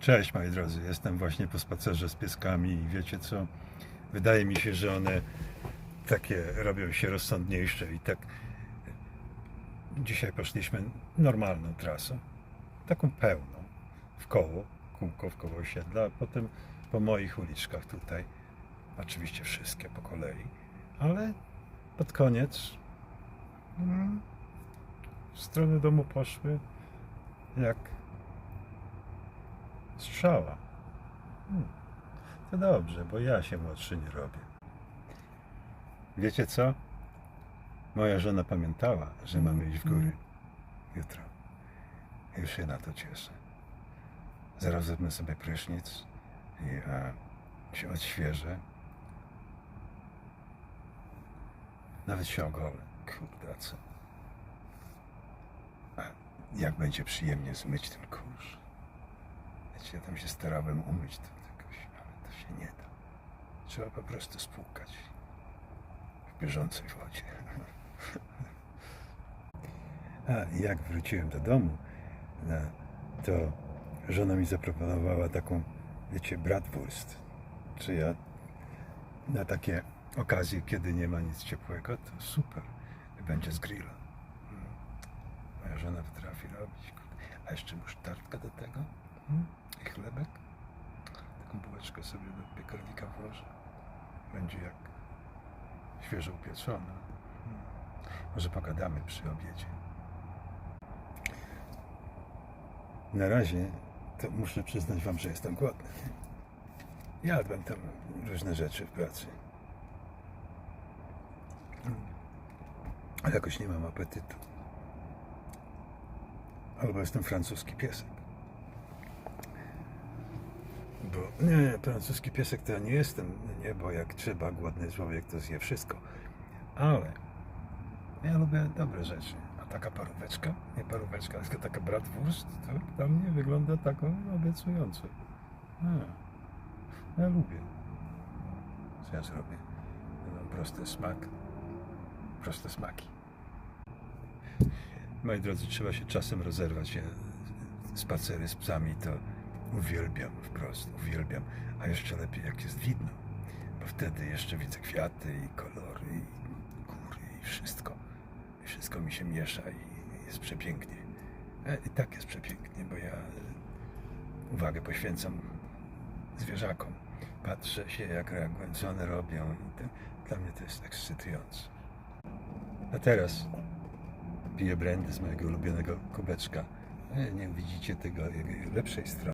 Cześć moi drodzy, jestem właśnie po spacerze z pieskami i wiecie co? Wydaje mi się, że one takie robią się rozsądniejsze i tak dzisiaj poszliśmy normalną trasą, taką pełną, w koło, kółko w koło osiedla, a potem po moich uliczkach tutaj, oczywiście wszystkie po kolei, ale pod koniec mm, w stronę domu poszły jak Strzała. Hmm. To dobrze, bo ja się młodszy nie robię. Wiecie co? Moja żona pamiętała, że mamy iść w góry jutro. Już się na to cieszę. Zaraz wezmę sobie prysznic i a, się odświeżę. Nawet się ogolę. Kurde, co? A jak będzie przyjemnie zmyć ten kurz. Ja tam się starałem umyć to jakoś, ale to się nie da. Trzeba po prostu spłukać w bieżącej wodzie. A jak wróciłem do domu, na- to żona mi zaproponowała taką, wiecie, bratwurst. Czy ja na takie okazje, kiedy nie ma nic ciepłego, to super. Będzie z grilla. Mm. Moja żona potrafi robić. A jeszcze musztardka do tego. Bułeczkę sobie do piekarnika włożę. Będzie jak świeżo upieczona. Mm. Może pogadamy przy obiedzie. Na razie to muszę przyznać Wam, że jestem głodny. Jadłem tam różne rzeczy w pracy. Mm. Ale jakoś nie mam apetytu. Albo jestem francuski piesek. Bo nie, francuski piesek to ja nie jestem, nie, bo jak trzeba, głodny człowiek to zje wszystko. Ale ja lubię dobre rzeczy. A taka paróweczka, nie paróweczka, tylko taka bratwurst, to dla mnie wygląda taką obiecująco. A, ja lubię. Co ja zrobię? Mam prosty smak, proste smaki. Moi drodzy, trzeba się czasem rozerwać. Spacery z psami to uwielbiam wprost, uwielbiam. A jeszcze lepiej jak jest widno, bo wtedy jeszcze widzę kwiaty i kolory i góry i wszystko. Wszystko mi się miesza i jest przepięknie. E, I tak jest przepięknie, bo ja e, uwagę poświęcam zwierzakom. Patrzę się, jak reagują, co one robią. Dla mnie to jest ekscytujące. A teraz piję brandy z mojego ulubionego kubeczka. E, Nie widzicie tego lepszej strony.